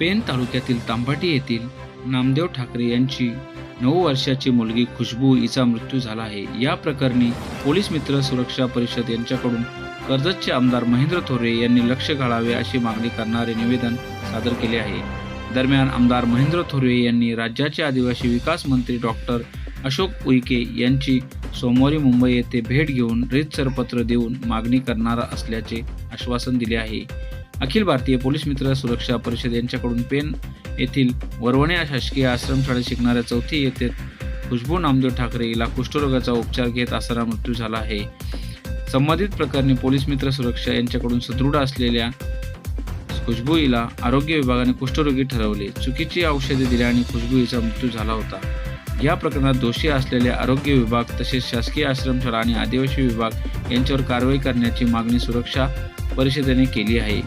Pen तालुक्यातील तांबाटी येथील नामदेव ठाकरे यांची नऊ वर्षाची मुलगी खुशबू हिचा मृत्यू झाला आहे. या प्रकरणी पोलीस मित्र सुरक्षा परिषद यांच्याकडून कर्जतचे आमदार महेंद्र थोरे यांनी लक्ष घालावे अशी मागणी करणारे निवेदन सादर केले आहे. दरम्यान आमदार महेंद्र थोरवे यांनी राज्याचे आदिवासी विकास मंत्री डॉक्टर अशोक उईके यांची सोमवारी मुंबई येथे भेट घेऊन रीतसर पत्र देऊन मागणी करणार असल्याचे आश्वासन दिले आहे. अखिल भारतीय पोलीस मित्र सुरक्षा परिषद यांच्याकडून पेन येथील वरवणे या शासकीय आश्रमशाळेत शिकणाऱ्या चौथी येथे खुशबू नामदेव ठाकरे हिला कुष्ठरोगाचा उपचार घेत असताना मृत्यू झाला आहे. संबंधित प्रकरणी पोलीस मित्र सुरक्षा यांच्याकडून सुदृढ असलेल्या खुशबू हिला आरोग्य विभागाने कुष्ठरोगी ठरवले. चुकीची औषधे दिल्याने खुशबू हिचा मृत्यू झाला होता. या प्रकरणात दोषी असलेले आरोग्य विभाग तसेच शासकीय आश्रमशाळा आणि आदिवासी विभाग यांच्यावर कारवाई करण्याची मागणी सुरक्षा परिषदेने केली आहे.